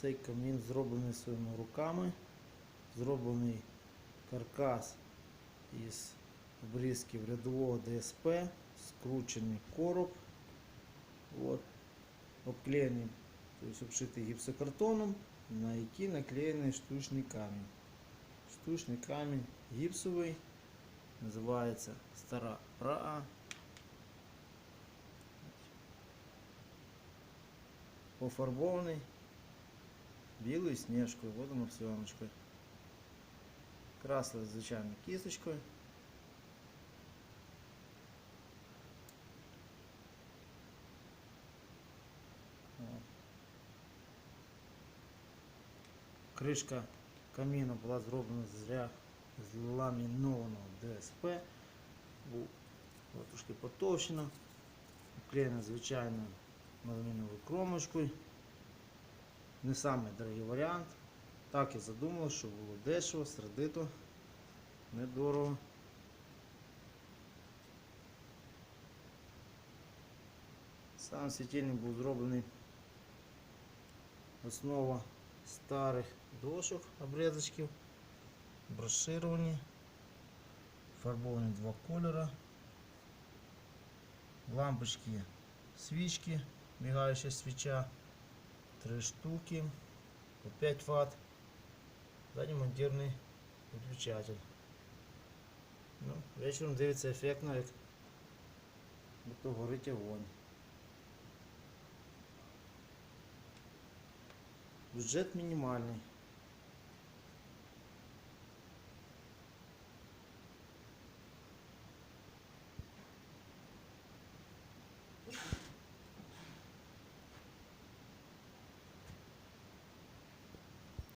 Цей камін зроблений своїми руками. Зроблений каркас із обрізків рядового ДСП, скручений короб. От, обклеєний, тобто обшитий гіпсокартоном, на який наклеєний штучний камінь. Штучний камінь гіпсовий, називається стара Прага. Пофарбований білою сніжкою, водомарсіоночкою. Красили звичайно кісточкою. Кришка каміну була зроблена з ламінованого ДСП. Трошки потовщена, вклеєна звичайною меламіновою кромочкою. Не самий дорогий варіант. Так і задумав, що було дешево, сердито, недорого. Сам світильник був зроблений основа старих дошок, обрізочків, брошировані, фарбовані два кольори, лампочки, свічки, мігаюча свіча, три штуки, по 5 Вт, задній монтірний виключатель. Ну, вечором дивиться ефектно, як будто горить огонь. Бюджет мінімальний.